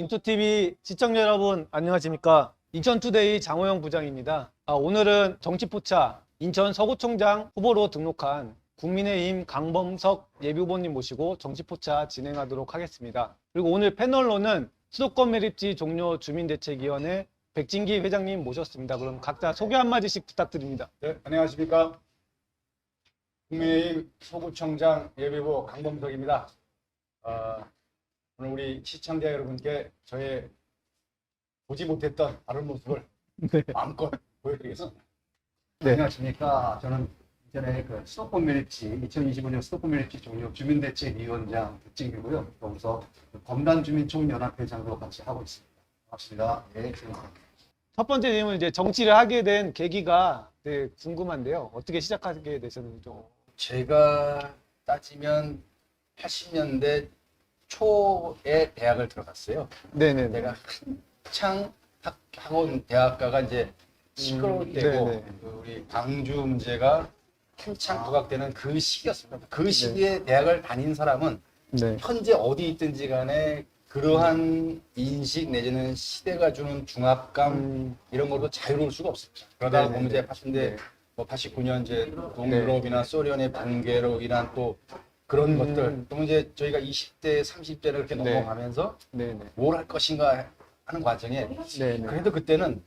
인투TV 시청자 여러분 안녕하십니까? 인천투데이 장호영 부장입니다. 아, 오늘은 정치포차 인천 서구청장 후보로 등록한 국민의힘 강범석 예비후보님 모시고 정치포차 진행하도록 하겠습니다. 그리고 오늘 패널로는 수도권 매립지 종료 주민대책위원회 백진기 회장님 모셨습니다. 그럼 각자 소개 한마디씩 부탁드립니다. 네, 안녕하십니까. 국민의힘 서구청장 예비후 강범석입니다. 아, 오늘 우리 시청자 여러분께 저의 보지 못했던 다른 모습을 네. 마음껏 보여드리겠습니다. 네. 안녕하십니까. 저는 이전에 그 수도권 매립지 2025년 수도권 매립지 종료 주민대책위원장 백진기고요. 여기서 검단 주민총연합회장도 같이 하고 있습니다. 반갑습니다. 예, 지금 첫 번째 질문 이제 정치를 하게 된 계기가 되게 궁금한데요 어떻게 시작하게 되셨는지 좀 제가 따지면 80년대 초에 대학을 들어갔어요. 네네 내가 한창 학, 학원 대학가가 이제 시끄러울 음, 때고 네네. 그 우리 방주 문제가 한창 부각되는 그 시기였습니다. 그 네. 시기에 대학을 다닌 사람은 네. 현재 어디 있든지 간에 그러한 인식 내지는 시대가 주는 중압감 음, 이런 걸로 자유로울 수가 없습니다. 그러다. 보면 이제 80대 네. 뭐 89년 이제 동유럽이나 소련의 붕괴로 인한 또 그런 음. 것들 또 이제 저희가 20대 30대를 그렇게 네. 넘어가면서 네네. 뭘할 것인가 하는 과정에 네네. 그래도 그때는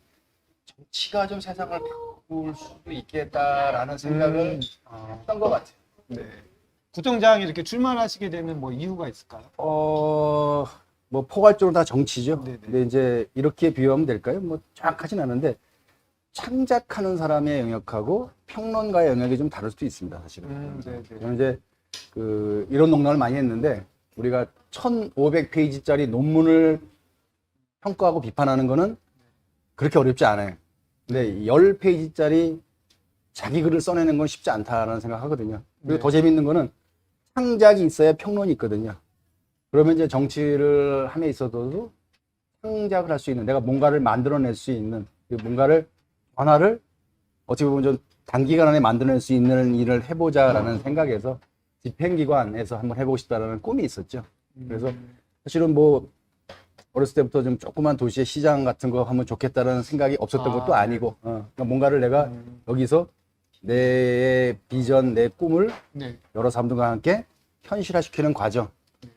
정치가 좀 세상을 바꿀 수도 있겠다라는 생각을 음, 했던 것 같아요. 네. 구청장이 이렇게 출마하시게 되는 뭐 이유가 있을까요? 어, 뭐 포괄적으로 다 정치죠. 네네. 근데 이제 이렇게 비유하면 될까요? 뭐 정확하진 않은데 창작하는 사람의 영역하고 평론가의 영역이 좀 다를 수도 있습니다, 사실은. 음, 네네. 이제 그 이런 농담을 많이 했는데 우리가 1,500페이지짜리 논문을 평가하고 비판하는 거는 그렇게 어렵지 않아요. 근데 10페이지짜리 자기 글을 써내는 건 쉽지 않다라는 생각하거든요. 그리고 네. 더 재밌는 거는 창작이 있어야 평론이 있거든요. 그러면 이제 정치를 함에 있어도 창작을 할 수 있는 내가 뭔가를 만들어낼 수 있는 그 뭔가를 변화를 어떻게 보면 좀 단기간 안에 만들어낼 수 있는 일을 해보자라는 생각에서 집행기관에서 한번 해보고 싶다라는 꿈이 있었죠. 그래서 사실은 뭐 어렸을 때부터 좀 조그만 도시의 시장 같은 거 하면 좋겠다라는 생각이 없었던 아, 것도 아니고 어, 그러니까 뭔가를 내가 음, 여기서 내 비전, 내 꿈을 네. 여러 사람들과 함께 현실화시키는 과정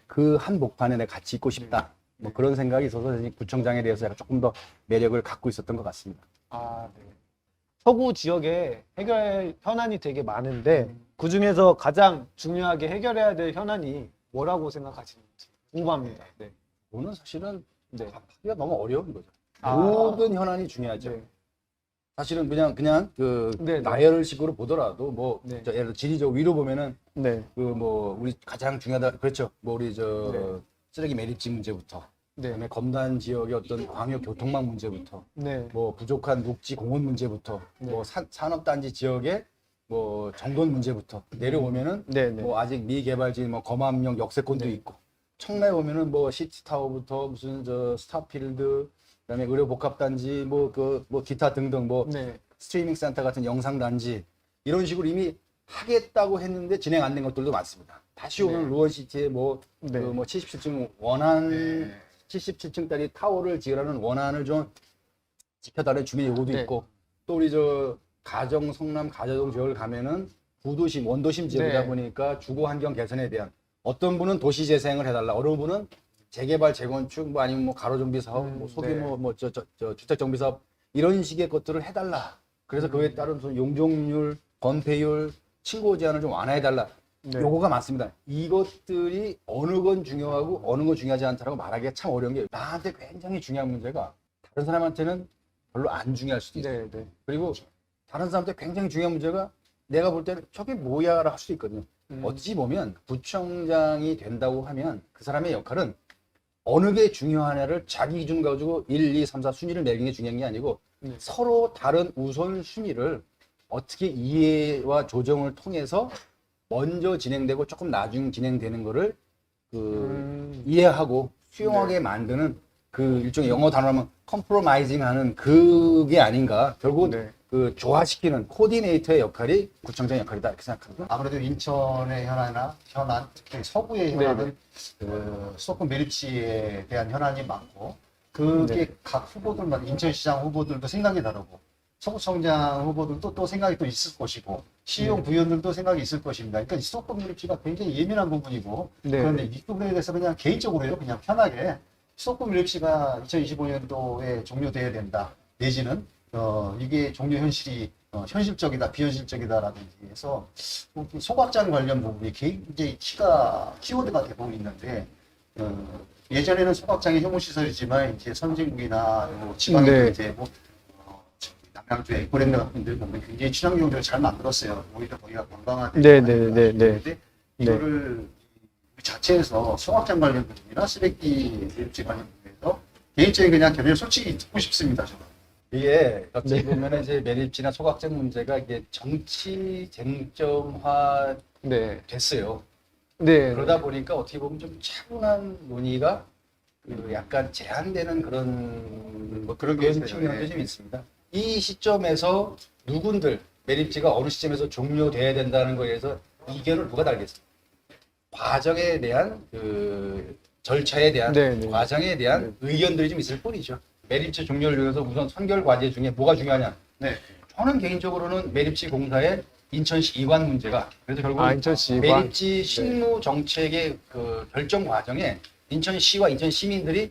그 한복판에 내가 같이 있고 싶다. 뭐 그런 생각이 있어서 구청장에 대해서 제가 조금 더 매력을 갖고 있었던 것 같습니다. 아, 네. 서구 지역에 해결 현안이 되게 많은데 그 중에서 가장 중요하게 해결해야 될 현안이 뭐라고 생각하시는지 궁금합니다. 네. 오늘 사실은 네. 하기가 너무 어려운 거죠. 아. 모든 현안이 중요하죠. 네. 사실은 그냥 그냥 그 네, 네. 나열식으로 보더라도 뭐 네. 저 예를 들어 지리적 위로 보면은 네. 그 뭐 우리 가장 중요하다 그렇죠. 뭐 우리 저 네. 쓰레기 매립지 문제부터 네. 그다음에 검단 지역의 어떤 광역 교통망 문제부터 네. 뭐 부족한 녹지 공원 문제부터 네. 뭐 산, 산업단지 지역의 뭐 정돈 문제부터 내려오면은 네. 네. 뭐 아직 미개발지 뭐 검암역 역세권도 네. 있고 청라에 오면은 뭐 시티타워부터 무슨 저 스타필드 그다음에 의료 복합단지 뭐 그 뭐 기타 등등 뭐 네. 스트리밍 센터 같은 영상 단지 이런 식으로 이미 하겠다고 했는데 진행 안 된 것들도 많습니다. 다시 네. 오늘 루원시티에 뭐 네. 그 뭐 77층 원안 77층짜리 타워를 지으라는 원안을 좀 지켜달라는 주민 요구도 네. 있고 또 우리 저 가정 성남 가자동 지역을 가면은 구도심 원도심 지역이다 네. 보니까 주거 환경 개선에 대한 어떤 분은 도시 재생을 해달라 어느 분은 재개발 재건축 뭐 아니면 뭐 가로 정비 사업 음, 뭐 소규모 네. 뭐저 저 저 주택 정비 사업 이런 식의 것들을 해달라 그래서 그에 따른 용적률 건폐율 층고 제한을 좀 완화해달라 네. 요거가 많습니다. 이것들이 어느 건 중요하고 어느 건 중요하지 않다라고 말하기가 참 어려운 게 나한테 굉장히 중요한 문제가 다른 사람한테는 별로 안 중요할 수도 있어요. 네. 네. 그리고 다른 사람한테 굉장히 중요한 문제가 내가 볼 때는 저게 뭐야라 할 수도 있거든요. 음. 어찌 보면 구청장이 된다고 하면 그 사람의 역할은 어느 게 중요하냐를 자기 기준 가지고 1, 2, 3, 4 순위를 매기는 게 중요한 게 아니고 네. 서로 다른 우선 순위를 어떻게 이해와 조정을 통해서 먼저 진행되고 조금 나중 진행되는 거를 그 음. 이해하고 수용하게 만드는 그 일종의 영어 단어로 하면 컴프로마이징 하는 그게 아닌가. 결국 네. 그 조화시키는 코디네이터의 역할이 구청장 역할이다 이렇게 생각합니다. 아무래도 인천의 현안이나 현안, 특히 서구의 네, 현안은 그 수도권 매립지에 대한 현안이 많고 그게 네. 각 후보들마다 인천시장 후보들도 생각이 다르고 서구청장 후보들도 또 생각이 또 있을 것이고 시의용 부위원들도 생각이 있을 것입니다. 그러니까 이 수도권 매립지가 굉장히 예민한 부분이고 네. 그런데 이 부분에 대해서 그냥 개인적으로요, 그냥 편하게 수도권 밀립시가 2025년도에 종료돼야 된다. 내지는 어, 이게 종료 현실이 어, 현실적이다, 비현실적이다라든지 해서 뭐 소각장 관련 부분이 굉장히 키가 키워드가 되고 있는데 어, 예전에는 소각장이 혐오시설이지만 이제 선진국이나 뭐 지방에 네. 이제 뭐 어, 남양주 에코랜드 같은 데 보면 굉장히 친환경적으로 잘 만들었어요. 오히려 거기가 관광화되고 네, 네, 네, 네. 근데 이거를 우리 자체에서 소각장 관련 부분이나 쓰레기 밀지 관련 부분에서 개인적인 그냥 견해를 솔직히 듣고 싶습니다. 저는. 이게 어찌 네. 보면 은 이제 매립지나 소각장 문제가 이게 정치 쟁점화 네. 됐어요. 네. 그러다 보니까 어떻게 보면 좀 차분한 논의가 그 약간 제한되는 그런 뭐 그런 그런 측면도 예. 좀 있습니다. 이 시점에서 누군들 매립지가 어느 시점에서 종료돼야 된다는 거에 대해서 이견을 누가 달겠습니까? 과정에 대한 그 절차에 대한 네, 네. 과정에 대한 의견들이 좀 있을 뿐이죠. 매립지 종료를 위해서 우선 선결 과제 중에 뭐가 중요하냐? 네. 저는 개인적으로는 매립지 공사의 인천시 이관 문제가 그래서 결국 아, 인천시 이관. 매립지 실무 정책의 그 결정 과정에 인천시와 인천 시민들이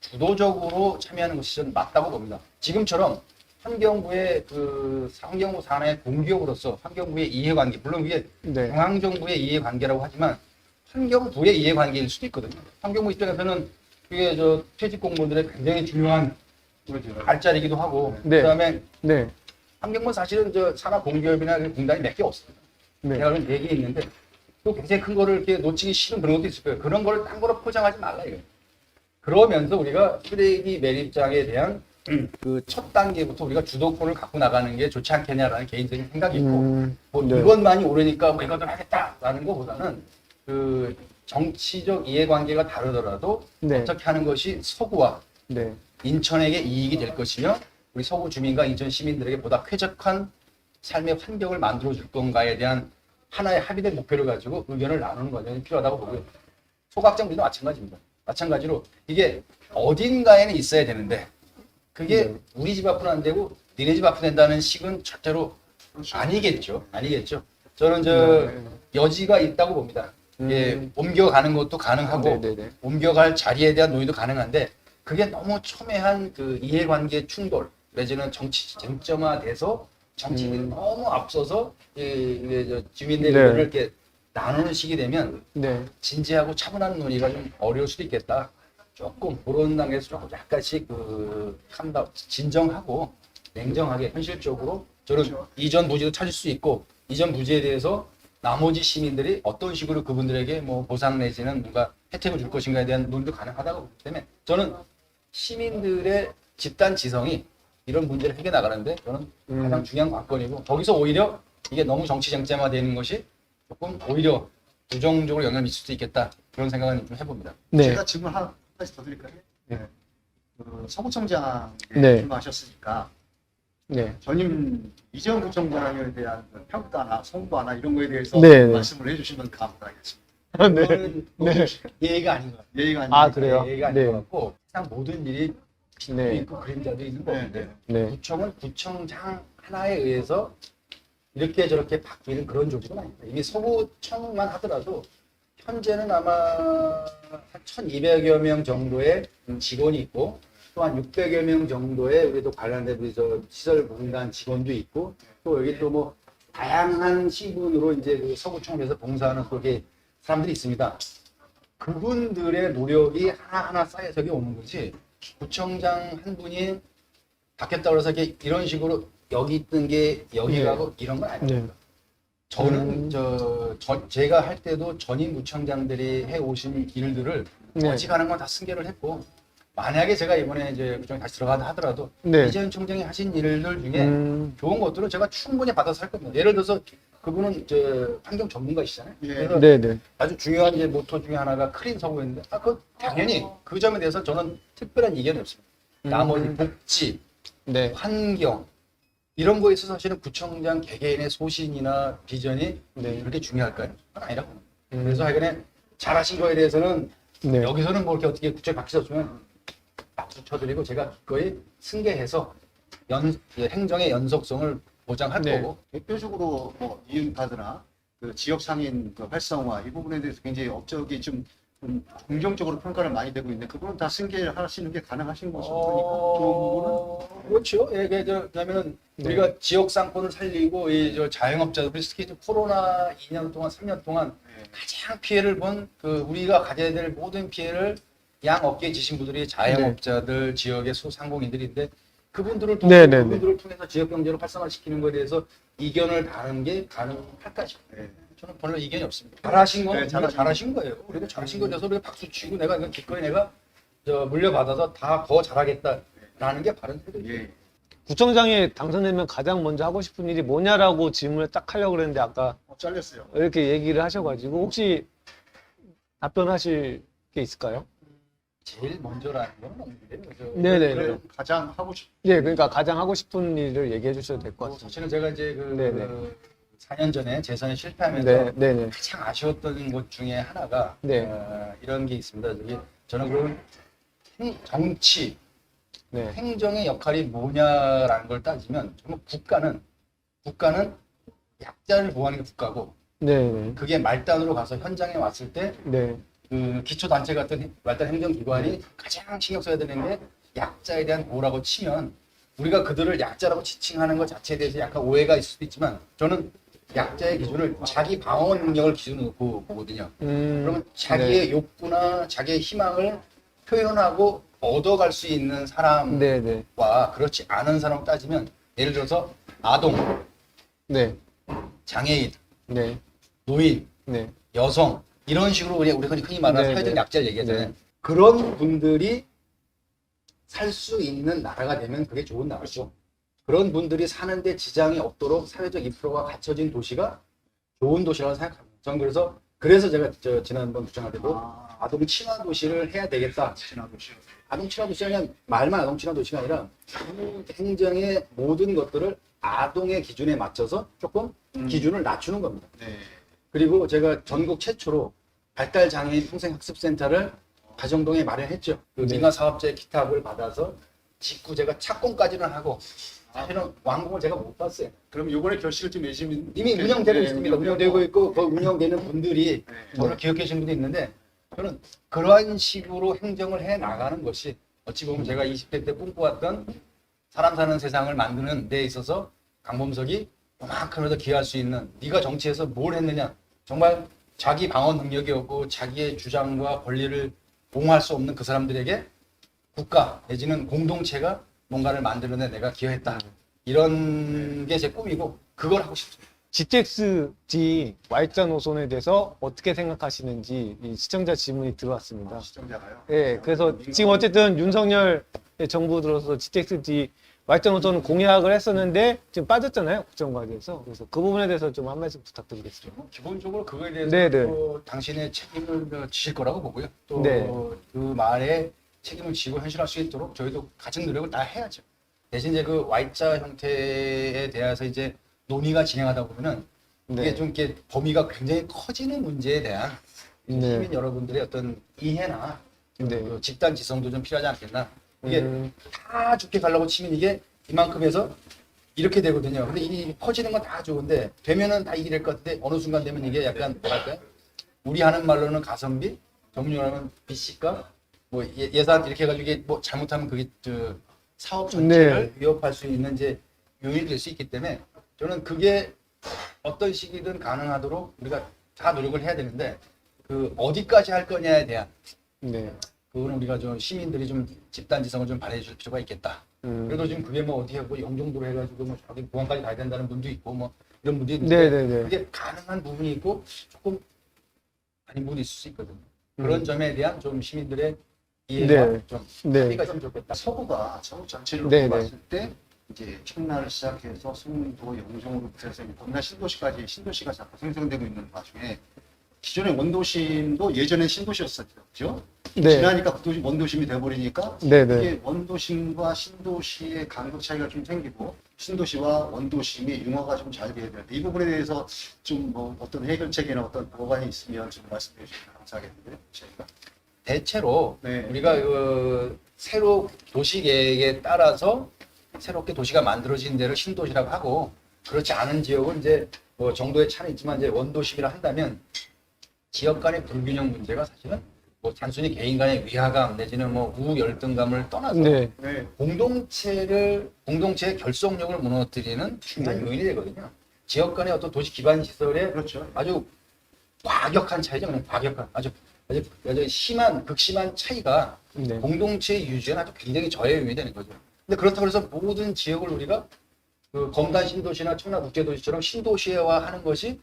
주도적으로 참여하는 것이 저는 맞다고 봅니다. 지금처럼 환경부의 그 환경부 산하의 공기업으로서 환경부의 이해관계 물론 그게 네. 중앙정부의 이해관계라고 하지만 환경부의 이해관계일 수도 있거든요. 환경부 입장에서는 그게 저 퇴직 공무원들의 굉장히 중요한 발자리이기도 하고 네. 그다음에 네. 환경부 사실은 저 산하 공기업이나 그 공단이 몇 개 없습니다. 네. 제가 그런 얘기 있는데 또 굉장히 큰 거를 이렇게 놓치기 싫은 그런 것도 있을 거예요. 그런 거를 딴 거로 포장하지 말라 이거예요. 그러면서 우리가 쓰레기 매립장에 대한 그 첫 단계부터 우리가 주도권을 갖고 나가는 게 좋지 않겠냐라는 개인적인 생각이 있고 음, 뭐 네. 이것만이 오르니까 뭐 이것도 하겠다라는 것보다는 그 정치적 이해관계가 다르더라도 네. 어떻게 하는 것이 서구와 네. 인천에게 이익이 될 것이며 우리 서구 주민과 인천 시민들에게 보다 쾌적한 삶의 환경을 만들어 줄 건가에 대한 하나의 합의된 목표를 가지고 의견을 나누는 과정이 필요하다고 보고요. 소각장 문제도 마찬가지입니다. 마찬가지로 이게 어딘가에는 있어야 되는데 그게 네. 우리 집 앞은 안 되고 니네 집 앞은 된다는 식은 절대로 아니겠죠. 아니겠죠. 저는 저 네. 여지가 있다고 봅니다. 음. 옮겨가는 것도 가능하고 네, 네, 네. 옮겨갈 자리에 대한 논의도 가능한데 그게 너무 첨예한 그 이해관계 충돌 내지는 정치 쟁점화돼서 정치인이 음. 너무 앞서서 이, 이게 저 주민들 네. 의견을 이렇게 나누는 식이 되면 네. 진지하고 차분한 논의가 좀 어려울 수도 있겠다. 조금 그런 단계에서 조금 약간씩 그 참다 진정하고 냉정하게 현실적으로 저는 이전 부지도 찾을 수 있고 이전 부지에 대해서 나머지 시민들이 어떤 식으로 그분들에게 뭐 보상 내지는 뭔가 혜택을 줄 것인가에 대한 논의도 가능하다고 보기 때문에 저는 시민들의 집단 지성이 이런 문제를 해결 나가는데 저는 음. 가장 중요한 관건이고 거기서 오히려 이게 너무 정치 쟁점화 되는 것이 조금 오히려 부정적으로 영향을 미칠 수도 있겠다 그런 생각은 좀 해봅니다. 네. 제가 질문 하나 하나씩 더 드릴까요? 네. 그 서구청장에 네. 출마하셨으니까 네. 전임 이재용 구청장에 대한 그 평가나 성과나 이런 거에 대해서 네, 네. 말씀을 해주시면 감사하겠습니다. 네. 그거는 너무 예의가 아닌 것 같아요. 예의가 아, 아니라 그래요? 예의가 아닌 네. 것 같고 세상 모든 일이 빛도 네. 있고 그림자도 있는 네, 건데 네. 네. 구청은 구청장 하나에 의해서 이렇게 저렇게 바뀌는 그런 조직은 아닙니다. 이미 서구청만 하더라도 현재는 아마 한 1,200여 명 정도의 직원이 있고 또 한 600여 명 정도의 우리도 관련된 우리 저 시설 공단 직원도 있고 또 여기 또 뭐 다양한 신분으로 이제 그 서구청에서 봉사하는 그게 사람들이 있습니다. 그분들의 노력이 하나하나 쌓여서 오는 거지 구청장 한 분이 바뀌었다 그래서 이게 이런 식으로 여기 있던 게 여기 네. 가고 이런 건 아닙니다. 네. 저는 음. 저, 저- 제가 할 때도 전임 구청장들이 해 오신 일들을 네. 어지간한 건 다 승계를 했고 만약에 제가 이번에 이제 구청에 다시 들어가다 하더라도 네. 이재현 총장이 하신 일들 중에 음, 좋은 것들은 제가 충분히 받아서 할 겁니다. 예를 들어서 그분은 저 환경 전문가이시잖아요. 예. 그래서 네, 네. 아주 중요한 이제 모토 중에 하나가 크린 서구였는데, 아, 그 당연히 그 점에 대해서 저는 특별한 이견이 없습니다. 음. 나머지 복지, 네. 환경, 이런 거에 있어서 사실은 구청장 개개인의 소신이나 비전이 네. 그렇게 중요할까요? 그건 아니라고. 음. 그래서 하여간에 잘하신 거에 대해서는 네. 여기서는 뭐 이렇게 어떻게 구청 박수 쳤으면 박수 쳐드리고 제가 기꺼이 승계해서 연, 행정의 연속성을 보장할 네. 거고 대표적으로 뭐 이윤카드나 그 지역 상인 그 활성화 이 부분에 대해서 굉장히 업적이 좀, 좀 긍정적으로 평가를 많이 되고 있는데 그분은 다 승계를 하시는 게 가능하신 것이니까 좋은 부분은 그렇죠. 예, 그, 저, 왜냐면은 네. 우리가 지역 상권을 살리고 이 저 자영업자들 특히 이제 코로나 2년 동안 3년 동안 네. 가장 피해를 본 그 우리가 가져야 될 모든 피해를 양 업계에 지신 분들이 자영업자들 지역의 소상공인들인데 그분들을 통해 네, 네, 네. 그분들을 통해서 지역 경제를 활성화시키는 것에 대해서 이견을 다는 게 가능할까 싶어요. 네. 저는 별로 이견이 없습니다. 잘하신 건 네, 우리가 잘하신 잘하신 거예요. 우리가 잘하신 거에 대해서 우리가 박수 치고 내가 이건 기꺼이 내가 저 물려받아서 다 더 잘하겠다라는 게 바른 태도죠. 예. 구청장에 당선되면 가장 먼저 하고 싶은 일이 뭐냐라고 질문을 딱 하려고 그랬는데 아까 어, 잘렸어요. 이렇게 얘기를 하셔가지고 혹시 답변하실 게 있을까요? 제일 먼저라는 건 없는데 저- 네네. 그래도 가장 하고 싶 예, 그러니까 가장 하고 싶은 일을 얘기해 주셔도 될것뭐 같습니다. 사실은 제가 이제 그, 네네. 그 4년 전에 재선에 실패하면서 네, 네, 네. 가장 아쉬웠던 것 중에 하나가 네. 어, 이런 게 있습니다. 저기 저는 그 행- 정치, 네. 행정의 역할이 뭐냐라는 걸 따지면 정말 국가는 국가는 약자를 보호하는 게 국가고 네, 네. 그게 말단으로 가서 현장에 왔을 때 네. 그 기초 단체 같은 말단 행정기관이 가장 신경 써야 되는 게 약자에 대한 보호라고 치면 우리가 그들을 약자라고 지칭하는 것 자체에 대해서 약간 오해가 있을 수도 있지만 저는 약자의 기준을 자기 방어 능력을 기준으로 보- 보거든요. 음, 그러면 자기의 욕구나 자기의 희망을 표현하고 얻어갈 수 있는 사람과 네, 네. 그렇지 않은 사람을 따지면 예를 들어서 아동, 네. 장애인, 네. 노인, 네. 여성 이런 식으로 우리 우리가 흔히 말하는 네, 사회적 네. 약자를 얘기하잖아요. 네. 그런 분들이 살 수 있는 나라가 되면 그게 좋은 나라죠. 그런 분들이 사는데 지장이 없도록 사회적 인프라가 갖춰진 도시가 좋은 도시라고 생각합니다. 저는 그래서 그래서 제가 저 지난번 구청할 때도 아, 아동 친화 도시를 해야 되겠다. 지나고 싶 아동 친화 도시가 그냥 말만 아동 친화 도시가 아니라 행정의 모든 것들을 아동의 기준에 맞춰서 조금 음. 기준을 낮추는 겁니다. 네. 그리고 제가 전국 최초로 발달 장애인 평생 학습센터를 가정동에 마련했죠. 그 네. 민간 사업자의 기탁을 받아서 직구 제가 착공까지는 하고 사실은 완공을 제가 못 봤어요. 그럼 요번에 결실을 좀 내시면 이미 운영되고 네, 있습니다. 운영되고 있고 그 운영되는 분들이 네. 저를 기억해 주신 분도 있는데 저는 그러한 식으로 행정을 해 나가는 것이 어찌 보면 제가 20대 때 꿈꿔왔던 사람 사는 세상을 만드는 데 있어서 강범석이 요만큼이라도 기여할 수 있는 네가 정치에서 뭘 했느냐 정말 자기 방어 능력이 없고 자기의 주장과 권리를 봉할 수 없는 그 사람들에게 국가 내지는 공동체가 뭔가를 데 내가 기여했다 이런 게 제 꿈이고 그걸 하고 싶습니다. GTX-G Y자 노선에 대해서 어떻게 생각하시는지 이 시청자 질문이 들어왔습니다. 시청자가요. 예, 그래서 지금 어쨌든 윤석열 정부 들어서 Y자 노선 공약을 했었는데 지금 빠졌잖아요 국정과제에서 그래서 그 부분에 대해서 좀 한 말씀 부탁드리겠습니다. 뭐 기본적으로 그거에 대해서 네네. 또 당신의 책임을 그 지실 거라고 보고요. 또 네. 그 말에 책임을 지고 현실할 수 있도록 저희도 같은 노력을 다 해야죠. 대신 이제 그 Y자 형태에 대해서 이제 논의가 진행하다 보면은 이게 네. 좀 이렇게 범위가 굉장히 커지는 문제에 대한 네. 시민 여러분들의 어떤 이해나 네. 그 집단 지성도 좀 필요하지 않겠나. 이게 음, 다 좋게 가려고 치면 이게 이만큼 해서 이렇게 되거든요. 근데 이 퍼지는 건 다 좋은데 되면은 다될것 같은데 어느 순간 되면 이게 약간 뭐랄까요? 우리 하는 말로는 가성비, 전문용어로 하면 비씨가 뭐 예- 예산 이렇게 해가지고 이게 뭐 잘못하면 그게 저 사업 전체를 위협할 수 있는 이제 요인이 될 수 있기 때문에 저는 그게 어떤 시기든 가능하도록 우리가 다 노력을 해야 되는데 그 어디까지 할 거냐에 대한 네. 그거는 우리가 좀 시민들이 좀 집단 지성을 좀 발휘해 줄 필요가 있겠다. 음, 그래도 지금 그게 뭐 어디에 뭐 영종도로 해가지고 뭐 저기 공항까지 가야 된다는 분도 있고 뭐 이런 분도 있는데 네네네. 그게 가능한 부분이 있고 조금 아닌 부분이 있을 수 있거든요. 그런 음. 점에 대한 좀 시민들의 이해가 네. 좀 네. 합의가 있으면 좋겠다. 서구가 서구 전체를 네, 놓고 봤을 때 이제 청라를 시작해서 송도, 영종으로부터 해서 범나 신도시까지 신도시가 자꾸 생성되고 있는 와중에 기존의 원도심도 예전에 신도시였었죠. 네. 지나니까 그 도시 원도심이 돼버리니까 네네. 이게 원도심과 신도시의 간극 차이가 좀 생기고 신도시와 원도심이 융화가 좀 잘 돼야 되는데 이 부분에 대해서 좀 뭐 어떤 해결책이나 어떤 보관이 있으면 좀 말씀해 주시면 감사하겠는데요. 저희가. 대체로 네. 우리가 그 새로 도시 계획에 따라서 새롭게 도시가 만들어진 데를 신도시라고 하고 그렇지 않은 지역은 이제 뭐 정도의 차는 있지만 이제 원도심이라 한다면 지역 간의 불균형 문제가 사실은 뭐 단순히 개인 간의 위화감 내지는 뭐 우열등감을 떠나서 네. 네. 공동체를 공동체의 결속력을 무너뜨리는 중요한 요인이 되거든요. 지역 간의 어떤 도시 기반 시설의 그렇죠. 아주 과격한 차이죠. 그냥 과격한 아주 아주 아주 심한 극심한 차이가 네. 공동체 유지에 아주 굉장히 저해 요인이 되는 거죠. 근데 그렇다고 해서 모든 지역을 우리가 그 검단 신도시나 청라 국제도시처럼 신도시화하는 것이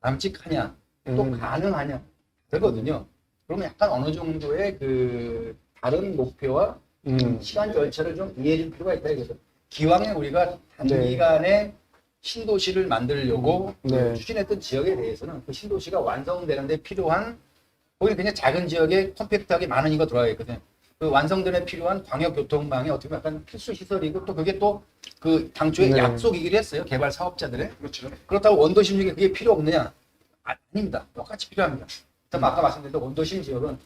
바람직하냐 또 음. 가능하냐 되거든요. 그러면 약간 어느 정도의 그 다른 목표와 음. 시간 절차를 좀 이해해 줄 필요가 있다 이거죠. 기왕에 우리가 단기간에 신도시를 만들려고 네. 추진했던 지역에 대해서는 그 신도시가 완성되는데 필요한 거기 그냥 작은 지역에 컴팩트하게 많은 이가 들어가 있거든요. 그 완성되는 필요한 광역교통망이 어떻게 보면 약간 필수 시설이고 또 그게 또 그 당초에 네. 약속이기도 했어요. 개발 사업자들의. 그렇죠. 그렇다고 원도심 지역에 그게 필요 없느냐? 아, 아닙니다. 똑같이 필요합니다. 그럼 아까 말씀드렸던 원도심 지역은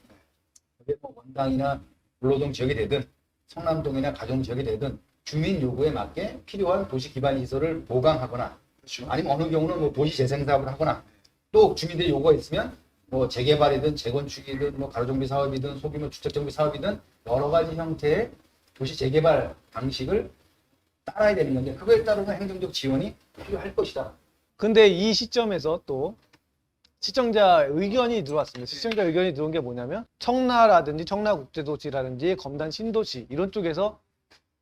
뭐 원당이나 불로동 지역이 되든 성남동이나 가정 지역이 되든 주민 요구에 맞게 필요한 도시 기반 시설을 보강하거나 그렇죠. 아니면 어느 경우는 뭐 도시 재생 사업을 하거나 또 주민들의 요구가 있으면 뭐 재개발이든 재건축이든 뭐 가로정비 사업이든 소규모 주택정비 사업이든 여러 가지 형태의 도시 재개발 방식을 따라야 되는 건데 그거에 따르는 행정적 지원이 필요할 것이다. 근데 이 시점에서 또 시청자 의견이 들어왔습니다. 시청자 의견이 들어온 게 뭐냐면 청라라든지 청라국제도시라든지 검단 신도시 이런 쪽에서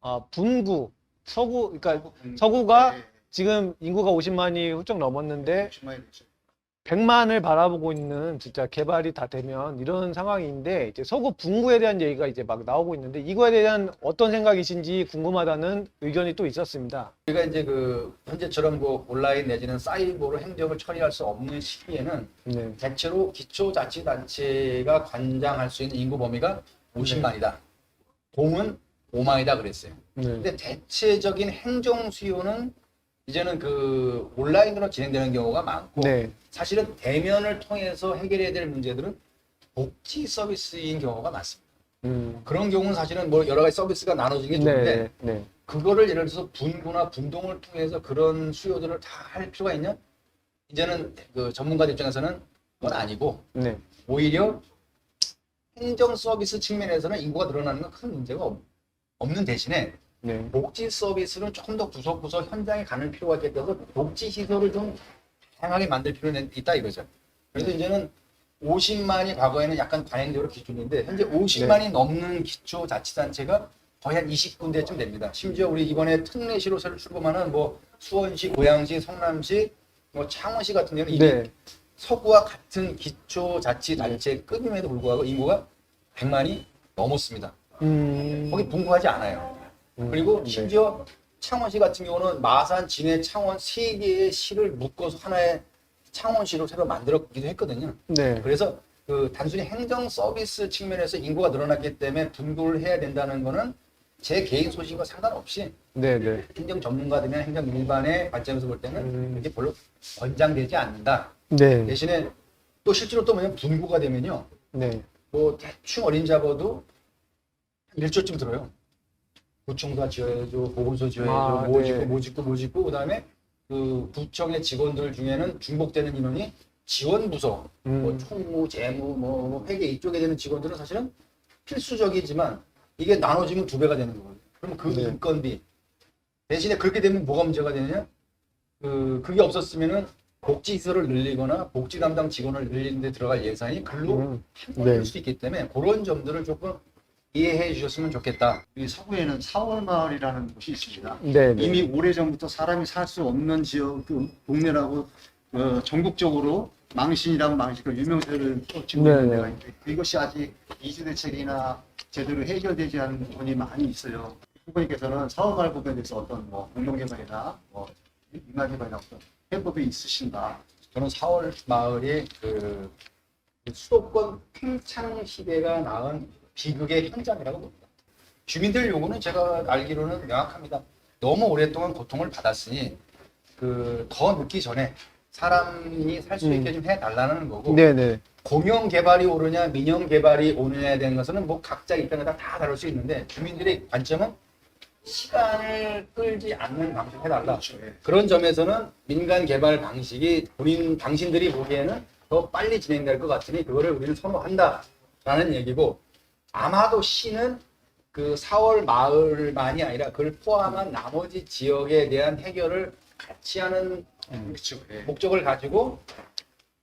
아, 분구 서구 그러니까 서구가 네. 지금 인구가 50만이 훌쩍 넘었는데 50만이 되죠. 100만을 바라보고 있는 진짜 개발이 다 되면 이런 상황인데 이제 서구 분구에 대한 얘기가 이제 막 나오고 있는데 이거에 대한 어떤 생각이신지 궁금하다는 의견이 또 있었습니다. 우리가 이제 그 현재처럼 그 온라인 내지는 사이버로 행정을 처리할 수 없는 시기에는 네. 대체로 기초자치단체가 관장할 수 있는 인구 범위가 50만이다. 동은 5만이다 그랬어요. 네. 근데 대체적인 행정 수요는 이제는 그 온라인으로 진행되는 경우가 많고 네. 사실은 대면을 통해서 해결해야 될 문제들은 복지 서비스인 경우가 많습니다. 음. 그런 경우는 사실은 뭐 여러 가지 서비스가 나눠진 게 좋은데 네. 네. 그거를 예를 들어서 분구나 분동을 통해서 그런 수요들을 다 할 필요가 있냐? 이제는 그 전문가들 입장에서는 그건 아니고 네. 오히려 행정 서비스 측면에서는 인구가 늘어나는 건 큰 문제가 없- 없는 대신에 네. 복지 서비스는 조금 더 구석구석 현장에 가는 필요가 있겠다서 복지 시설을 좀 다양하게 만들 필요는 있다 이거죠. 그래서 이제는 50만이 과거에는 약간 관행적으로 기준인데 현재 50만이 넘는 기초 자치단체가 거의 한 20군데쯤 됩니다. 심지어 우리 이번에 특례시로 새로 출범하는 뭐 수원시, 고양시, 성남시, 뭐 창원시 같은 경우는 이미 네. 서구와 같은 기초 자치 단체 급임에도 불구하고 인구가 100만이 넘었습니다. 음. 거기 분구하지 않아요. 음, 그리고 네. 심지어 창원시 같은 경우는 마산, 진해, 창원 세 개의 시를 묶어서 하나의 창원시로 새로 만들었기도 했거든요. 네. 그래서 그 단순히 행정 서비스 측면에서 인구가 늘어났기 때문에 분구를 해야 된다는 거는 제 개인 소신과 상관없이 네. 네. 행정 전문가들이나 행정 일반의 관점에서 볼 때는 음. 그게 별로 권장되지 않는다. 네. 대신에 또 실제로 또 뭐냐면 분구가 되면요. 네. 뭐 대충 어린 잡아도 한 1조쯤 들어요. 구청도 지어야죠, 보건소 지어야죠, 아, 뭐 네. 짓고 뭐 짓고 뭐 짓고 그다음에 그 구청의 직원들 중에는 중복되는 인원이 지원부서, 뭐 음. 총무, 재무, 뭐, 뭐 회계 이쪽에 되는 직원들은 사실은 필수적이지만 이게 나눠지면 두 배가 되는 거거든요. 그럼 그 네. 인건비 대신에 그렇게 되면 뭐가 문제가 되느냐? 그 그게 없었으면은 복지 시설을 늘리거나 복지 담당 직원을 늘리는 데 들어갈 예산이 글로 음. 한번일 네. 수 있기 때문에 그런 점들을 조금 이해해 주셨으면 좋겠다. 이 서구에는 4월 마을이라는 곳이 있습니다. 네. 네. 이미 오래 전부터 사람이 살 수 없는 지역 그 동네라고 어, 전국적으로 망신이라는 망신을 유명세를 지고 네, 있는 네. 데가 있는데 이것이 아직 이주 대책이나 제대로 해결되지 않은 부분이 많이 있어요. 후보님께서는 사업말 부분에 대해서 어떤 뭐 공동개발이나 뭐 민간개발이나 어떤 해법이 있으신가? 저는 4월 마을이 그 수도권 팽창 시대가 낳은 비극의 현장이라고 봅니다. 주민들 요구는 제가 알기로는 명확합니다. 너무 오랫동안 고통을 받았으니 그 더 늦기 전에 사람이 살수 음. 있게 좀 해달라는 거고 네네. 공영 개발이 오르냐 민영 개발이 오르냐에 대한 것은 뭐 각자 입장에 다 다를 수 있는데 주민들의 관점은 시간을 끌지 않는 방식을 해달라. 그런 점에서는 민간 개발 방식이 본인 당신들이 보기에는 더 빨리 진행될 것 같으니 그거를 우리는 선호한다라는 얘기고 아마도 시는 그 4월 마을만이 아니라 그걸 포함한 나머지 지역에 대한 해결을 같이 하는 그렇죠. 예. 목적을 가지고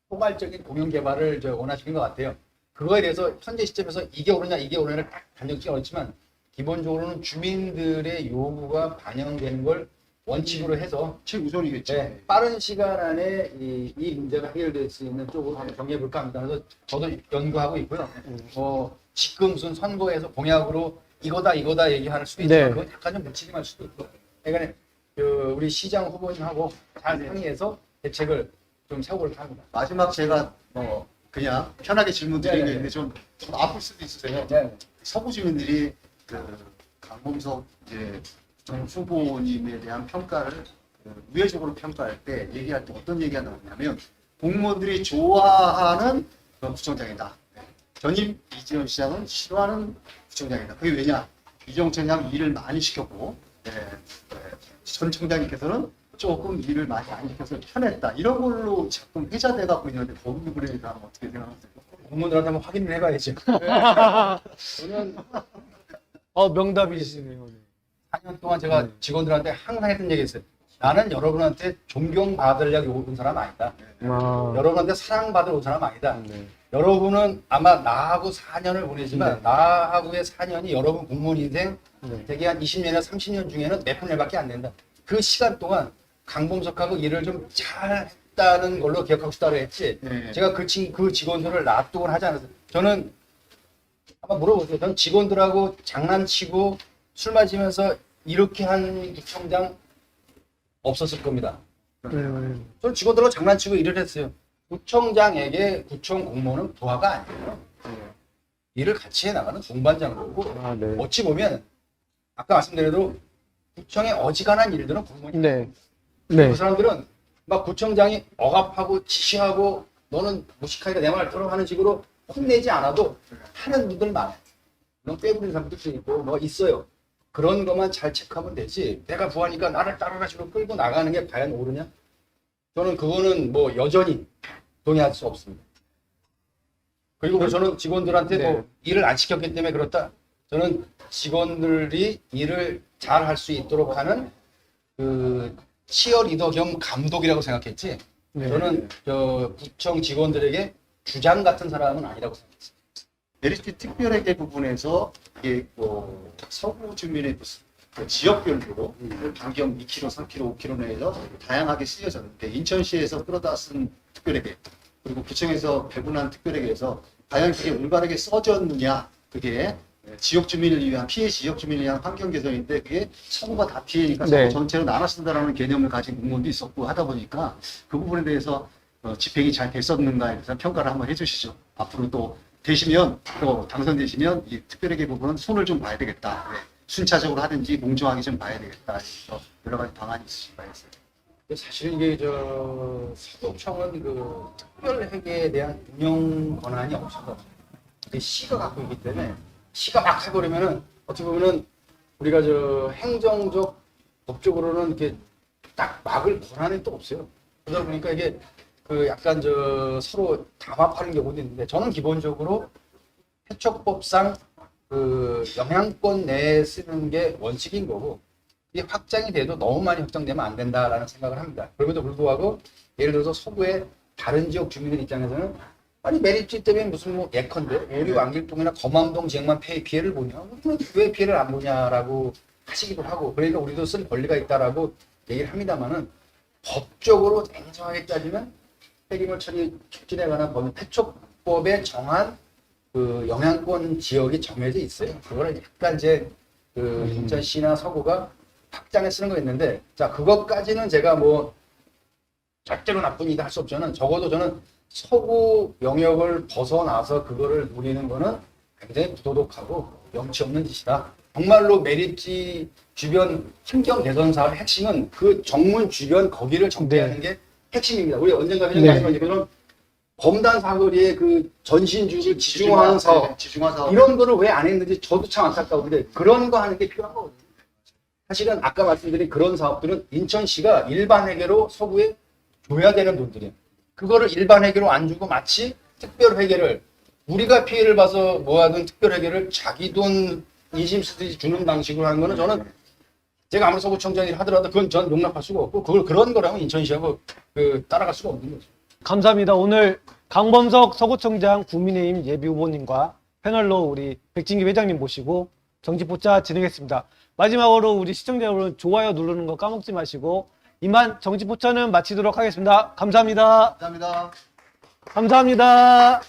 포괄적인 공영 개발을 저 원하시는 것 같아요. 그거에 대해서 현재 시점에서 이게 오르냐 이게 오르냐를 딱 단정짓기 어렵지만 기본적으로는 주민들의 요구가 반영되는 걸 원칙으로 해서 최우선이겠죠. 네, 빠른 시간 안에 이, 이 문제가 해결될 수 있는 쪽으로 한번 정리해 볼까 합니다. 그래서 저도 연구하고 있고요. 뭐 지금 무슨 선거에서 공약으로 이거다 이거다 얘기할 수도 있지만 네. 그건 약간 좀 묻히림할 수도 있고. 그러니까 그 우리 시장 후보님하고 잘 상의해서 대책을 좀 세워볼까 합니다. 마지막 제가 뭐 그냥 편하게 질문 드리는 게 네네. 있는데 좀, 좀 아플 수도 있으세요. 네. 서구 주민들이 그 강범석 이제 전 후보님에 대한 평가를 그 우회적으로 평가할 때 얘기할 때 어떤 얘기가 나오냐면 공무원들이 좋아하는 구청장이다. 네. 전임 이지원 시장은 싫어하는 구청장이다. 그게 왜냐? 이정천장 일을 많이 시켰고 네, 네. 전 청장님께서는 조금 일을 많이 안 시켜서 편했다. 이런 걸로 자꾸 회자돼 갖고 있는데 그 부분에 대해서 어떻게 생각하세요? 공무원들한테 한번 확인을 해봐야죠. 저는 어 명답이시네요. 네. 4년 동안 제가 직원들한테 항상 했던 얘기 있어요. 나는 여러분한테 존경받으려고 온 사람 아니다. 아, 여러분한테 사랑받으러 온 사람 아니다. 네. 여러분은 아마 나하고 4년을 보내지만 나하고의 4년이 여러분 공무원 인생 네. 대개 한 20년이나 30년 중에는 몇 분일밖에 안 된다. 그 시간 동안 강범석하고 일을 좀 잘 했다는 걸로 기억하고 싶다고 했지. 네. 제가 그, 친, 그 직원들을 납득을 하지 않았어요. 저는 한번 물어보세요. 전 직원들하고 장난치고 술 마시면서 이렇게 한 구청장 없었을 겁니다. 네. 저는 직원들하고 장난치고 일을 했어요. 구청장에게 구청 공무원은 부하가 아니에요. 일을 같이 해나가는 동반장이고 아, 네. 어찌 보면 아까 말씀드린 대로 구청의 어지간한 일들은 공무원이 네. 네. 그 사람들은 막 구청장이 억압하고 지시하고 너는 무식하니까 내말 들어 하는 식으로 혼내지 않아도 하는 분들 많아요. 물론 빼부리는 사람들도 있고 뭐 있어요. 그런 것만 잘 체크하면 되지. 내가 부하니까 나를 식으로 끌고 나가는 게 과연 옳으냐? 저는 그거는 뭐 여전히 동의할 수 없습니다. 그리고 뭐 저는 직원들한테 네. 뭐 일을 안 시켰기 때문에 그렇다. 저는 직원들이 일을 잘 할 수 있도록 하는 그 치어리더 겸 감독이라고 생각했지. 네. 저는 저 구청 직원들에게 주장 같은 사람은 아니라고 생각했어요. 메리트 특별회계 부분에서 이게 뭐 서구 주민의 그 지역별로 반경 2km, 3km, 5km 내에서 다양하게 쓰여졌는데 인천시에서 끌어다 쓴 특별회계 그리고 구청에서 배분한 특별회계에서 과연 그게 올바르게 써졌느냐 그게 지역 주민을 위한 피해 지역 주민을 위한 환경 개선인데 그게 서구가 다 피해니까 네. 서구 전체로 나눠 쓴다라는 개념을 가진 공무원도 있었고 하다 보니까 그 부분에 대해서 어, 집행이 잘 됐었는가에 대해서 평가를 한번 해주시죠. 앞으로 또 되시면 또 당선되시면 이 특별회계 부분은 손을 좀 봐야 되겠다. 네. 순차적으로 하든지 공정하게 좀 봐야 되겠다. 그래서 여러 가지 방안이 해서요. 근데 사실 이게 저 서구청은 그 특별회계에 대한 운영 권한이 없어서 이게 시가 갖고 있기 때문에 시가 막 해버리면은 어떻게 보면은 우리가 저 행정적 법적으로는 이렇게 딱 막을 권한이 또 없어요. 그러다 보니까 이게 그 약간 저 서로 담합하는 경우도 있는데 저는 기본적으로 해촉법상 그 영향권 내에 쓰는 게 원칙인 거고 이게 확장이 돼도 너무 많이 확장되면 안 된다라는 생각을 합니다. 그럼에도 불구하고 예를 들어서 서구의 다른 지역 주민들 입장에서는 아니 메리츠 때문에 무슨 뭐 예컨대 우리 왕길동이나 검암동 지역만 피해, 피해를 보냐 왜 피해를 안 보냐라고 하시기도 하고 그러니까 우리도 쓸 권리가 있다라고 얘기를 합니다만은 법적으로 냉정하게 따지면 폐기물 처리 촉진에 관한 법률 폐촉법에 정한 그 영향권 지역이 정해져 있어요. 그거를 약간 이제 그 인천시나 서구가 확장해 쓰는 거 있는데 자 그것까지는 제가 뭐 절대로 나쁜 일이다 할 수 없지만 적어도 저는 서구 영역을 벗어나서 그거를 누리는 거는 굉장히 부도덕하고 염치 없는 짓이다. 정말로 메리지 주변 환경 개선 사업의 핵심은 그 정문 주변 거기를 정비하는 게 핵심입니다. 우리 언젠가 회장님 네. 말씀하신 것처럼 검단 사거리의 그 전신주를 지중화하는 사업 네, 지중화 사업. 이런 거를 왜 안 했는지 저도 참 안타까운데 그런 거 하는 게 필요한 거거든요. 사실은 아까 말씀드린 그런 사업들은 인천시가 일반 회계로 서구에 줘야 되는 돈들이에요. 그거를 일반 회계로 안 주고 마치 특별 회계를 우리가 피해를 봐서 모아둔 특별 회계를 자기 돈 인심 쓰듯이 주는 방식으로 하는 거는 저는 제가 아무리 서구청장이 하더라도 그건 전 용납할 수가 없고 그걸 그런 거라면 인천시하고 그 따라갈 수가 없는 거죠. 감사합니다. 오늘 강범석 서구청장 국민의힘 예비후보님과 패널로 우리 백진기 회장님 모시고 정치포차 진행했습니다. 마지막으로 우리 시청자 여러분 좋아요 누르는 거 까먹지 마시고 이만 정치포차는 마치도록 하겠습니다. 감사합니다. 감사합니다. 감사합니다.